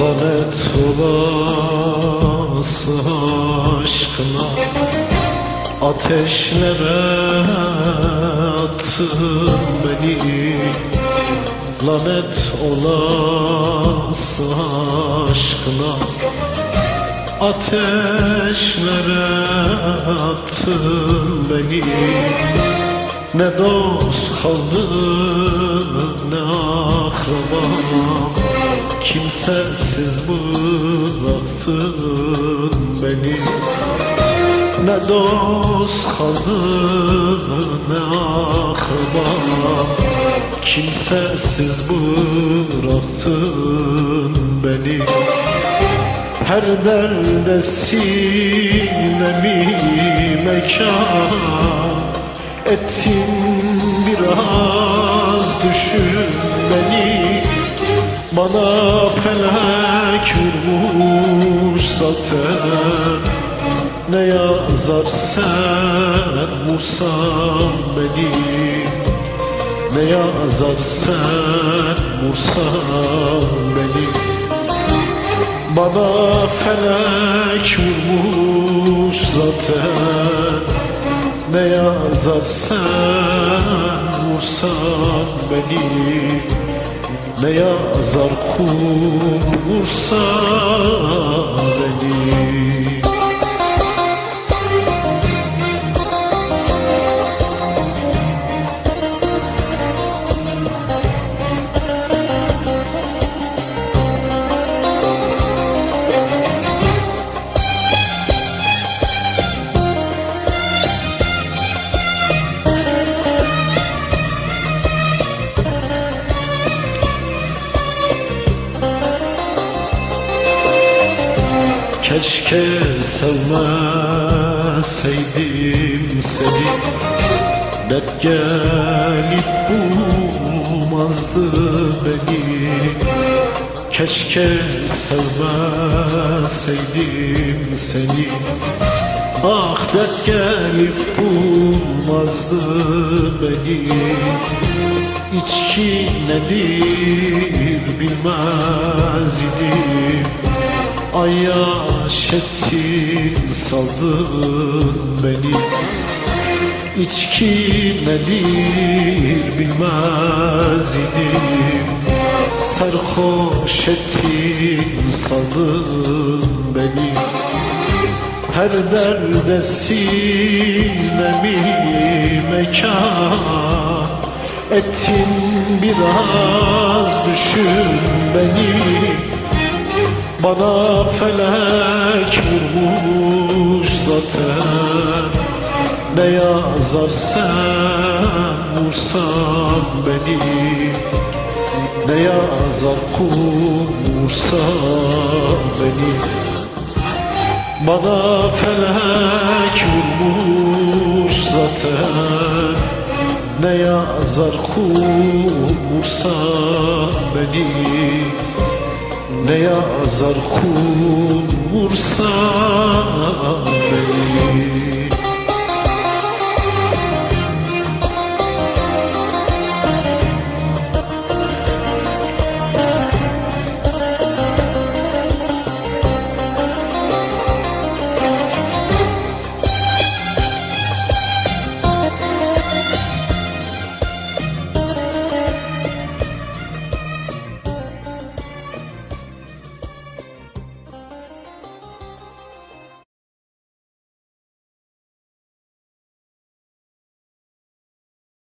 Lanet olası aşkına Ateşlere attın beni. Lanet olası aşkına Ateşlere attın beni. Ne dost kaldı ne akraba Kimsesiz bıraktın beni. Ne dost kaldı ne akraba. Kimsesiz bıraktın beni. Her derde sinemi mekan. Ettin biraz düşün Bana felek vurmuş zaten. Ne yazar sen vursan beni? Ne yazar sen vursan beni? Bana felek vurmuş zaten. Ne yazar sen vursan beni Ne yazar kum Keşke sevmeseydim seni. Dert gelip bulmazdı beni. Keşke sevmeseydim seni. Ah dert gelip bulmazdı beni. İçki nedir bilmez idim Ay yaş ettin saldın beni. İçki nedir bilmez idim. Sarhoş ettin saldın beni. Her derde sinemi mekan. Ettin biraz düşün beni bana felek vurmuş zaten. Ne yazar sen vursan beni Ne yazar kum vursan beni. Bana felek vurmuş zaten. Ne yazar kum vursan beni ne yazar kul beni